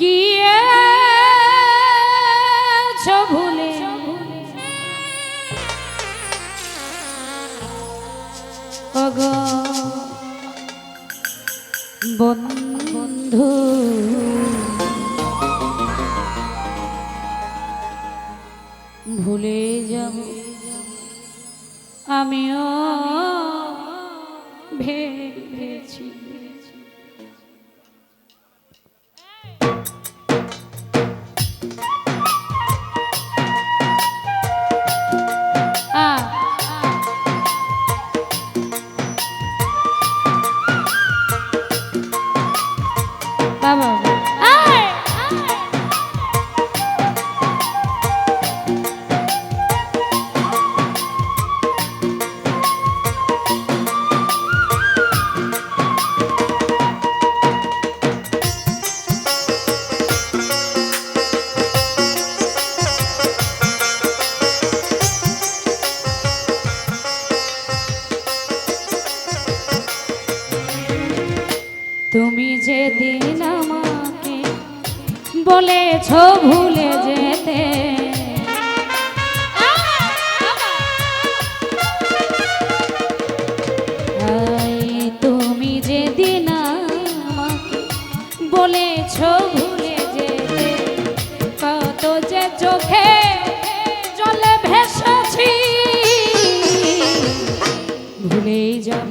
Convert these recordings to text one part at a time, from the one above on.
গিয়ে ভুলে। বন্ধু ভুলে যাব। আমিও বলেছ ভুলে যেতে। তুমি যেদিন আমাকে বলেছ ভুলে যেতে, কত যে চোখে জলে ভেসেছি। ভুলেই যাব।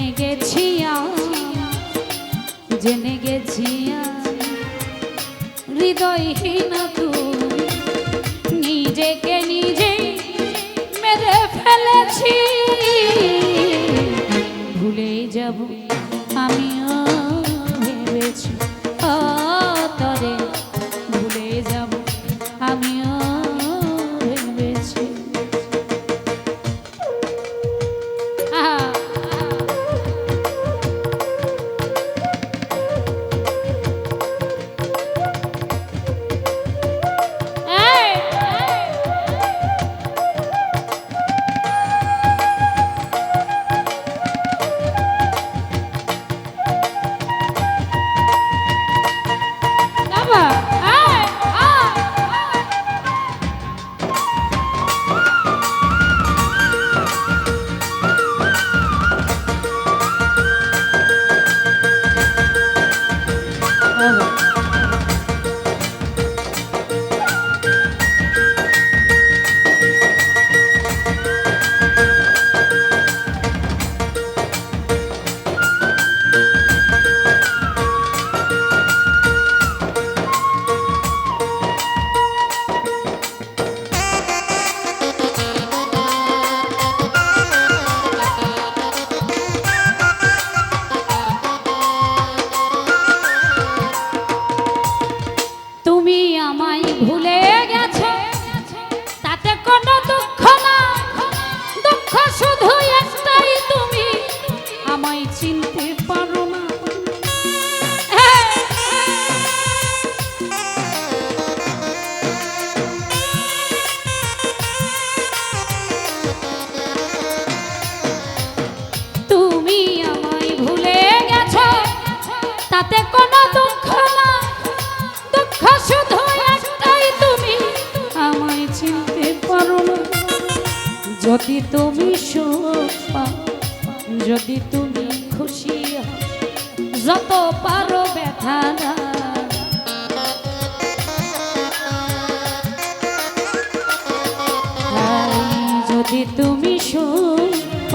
জেনে গেছি জেনে গেছি হৃদয়হীন নিজেকে নিজে মেরে ফেলেছি। ভুলে যাব যদি তুমি সুখ যদি তুমি খুশি যত পারো ব্যথা না যদি তুমি সুখ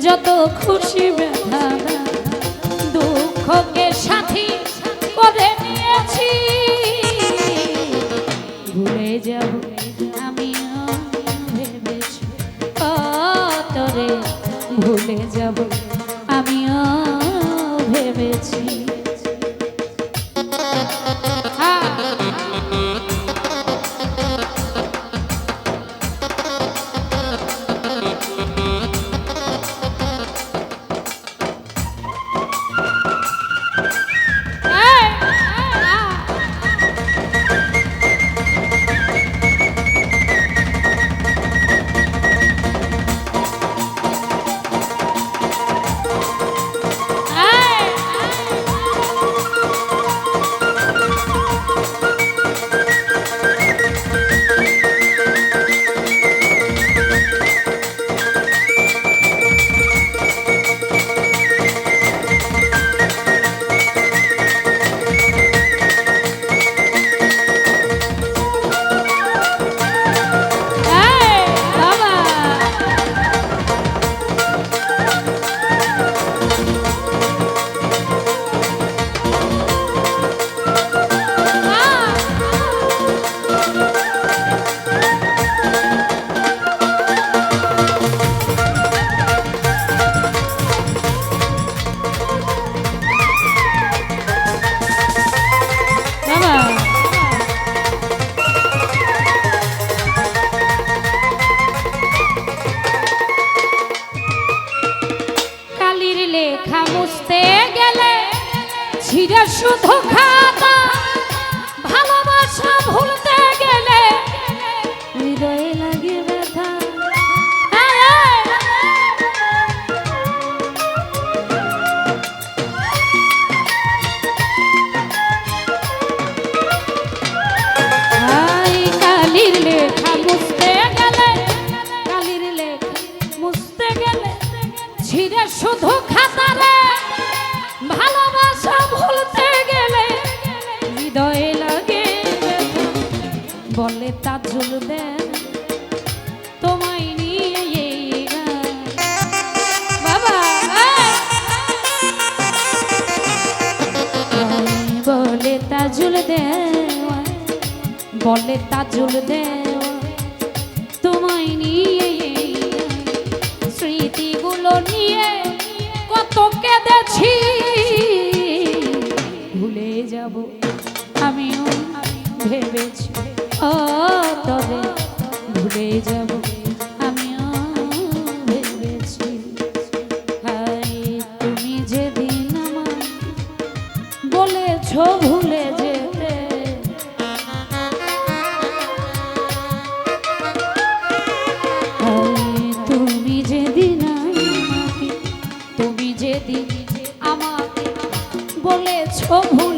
যত খুশি ব্যথা না যাব লেখা মুছতে গেলে ছিঁড়ে শুধু খাতা ভালোবাসা ভুল নজর দেন তোমায় নিয়ে এই গান বাবা বলে তাজুল দেওয়া, বলে তাজুল দেওয়া। তোমায় নিয়ে চাইছো ভুলে যেতে। তুমি যেদিন আমাকে তুমি যে দিন আমাকে বলেছ ভুলে